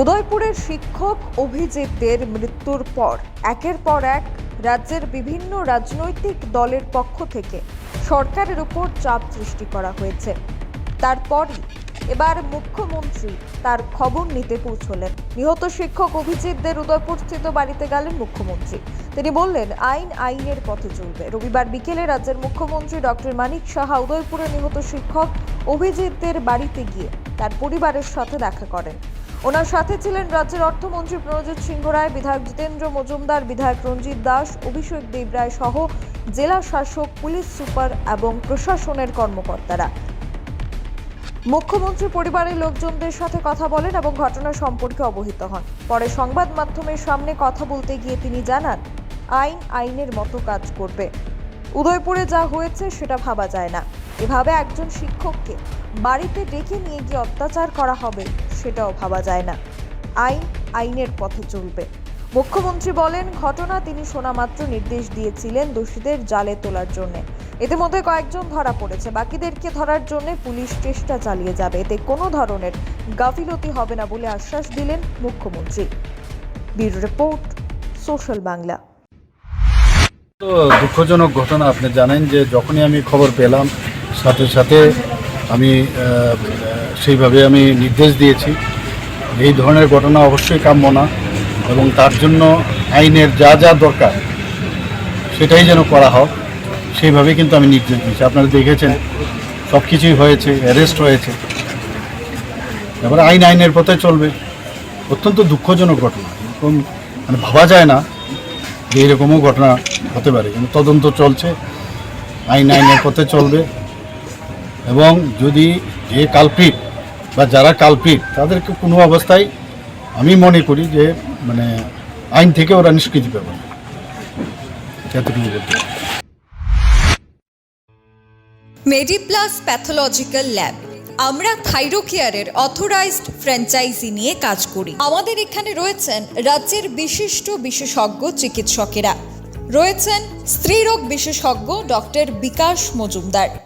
উদয়পুরের শিক্ষক অভিজিৎদের মৃত্যুর পর, একের পর এক রাজ্যের বিভিন্ন রাজনৈতিক দলের পক্ষ থেকে সরকারের উপর চাপ সৃষ্টি করা হয়েছে। তারপরই এবার মুখ্যমন্ত্রী তার খবর নিতে পৌঁছলেন। নিহত শিক্ষক অভিজিৎদের উদয়পুরস্থিত বাড়িতে গেলেন মুখ্যমন্ত্রী। তিনি বললেন, আইন আইনের পথে চলবে। রবিবার বিকেলে রাজ্যের মুখ্যমন্ত্রী ডক্টর মানিক সাহা উদয়পুরে নিহত শিক্ষক অভিজিৎদের বাড়িতে গিয়ে তার পরিবারের সাথে দেখা করেন। ওনার সাথে ছিলেন রাজ্যের অর্থমন্ত্রী প্রণজিৎ সিংহ রায়, বিধায়ক জিতেন্দ্র মজুমদার, বিধায়ক রঞ্জিত দাস, অভিষেক দেবরায় সহ জেলা শাসক, পুলিশ সুপার এবং প্রশাসনের কর্মকর্তারা। মুখ্যমন্ত্রী পরিবারের লোকজনদের সাথে কথা বলেন এবং ঘটনা সম্পর্কে অবহিত হন। পরে সংবাদ মাধ্যমের সামনে কথা বলতে গিয়ে তিনি জানান, আইন আইনের মতো কাজ করবে। উদয়পুরে যা হয়েছে সেটা ভাবা যায় না। এভাবে একজন শিক্ষককে বাড়িতে ডেকে নিয়ে গিয়ে অত্যাচার করা হবে সেটাও ভাবা যায় না। আইন আইনের পথে চলবে। মুখ্যমন্ত্রী বলেন, ঘটনা তিনি শোনামাত্র নির্দেশ দিয়েছিলেন দোষীদের জালে তোলার জন্য। ইতিমধ্যে কয়েকজন ধরা পড়েছে, বাকিদেরকে ধরার জন্য পুলিশ চেষ্টা চালিয়ে যাবে। এতে কোনো ধরনের গাফিলতি হবে না বলে আশ্বাস দিলেন মুখ্যমন্ত্রী। Bureau report, social Bangla. তো দুঃখজনক ঘটনা, আপনি জানেন যে যখনই আমি খবর পেলাম, সাথে সাথে আমি সেইভাবে আমি নির্দেশ দিয়েছি। এই ধরনের ঘটনা অবশ্যই কাম্য না এবং তার জন্য আইনের যা যা দরকার সেটাই যেন করা হোক সেইভাবে কিন্তু আমি নির্দেশ দিয়েছি। আপনারা দেখেছেন, সব কিছুই হয়েছে অ্যারেস্ট হয়েছে। এবার আইন আইনের পথে চলবে। অত্যন্ত দুঃখজনক ঘটনা। এরকম মানে ভাবা যায় না যে এরকমও ঘটনা হতে পারে। কিন্তু তদন্ত চলছে, আইন আইনের পথে চলবে। এবং যদি যে কালপিট বা যারা কালপিট তাদেরকে কোনো অবস্থায় আমি মনে করি যে মানে আইন থেকে ওরা নিষ্কৃতি পাবে এতটুকু বলতে মেডিপ্লাস প্যাথোলজিক্যাল ল্যাব আমরা থাইরোকেয়ারের অথরাইজড ফ্র্যাঞ্চাইজি নিয়ে কাজ করি। আমাদের এখানে রয়েছেন রাজ্যের বিশিষ্ট বিশেষজ্ঞ চিকিৎসকেরা। রয়েছেন স্ত্রীরোগ বিশেষজ্ঞ ডক্টর বিকাশ মজুমদার।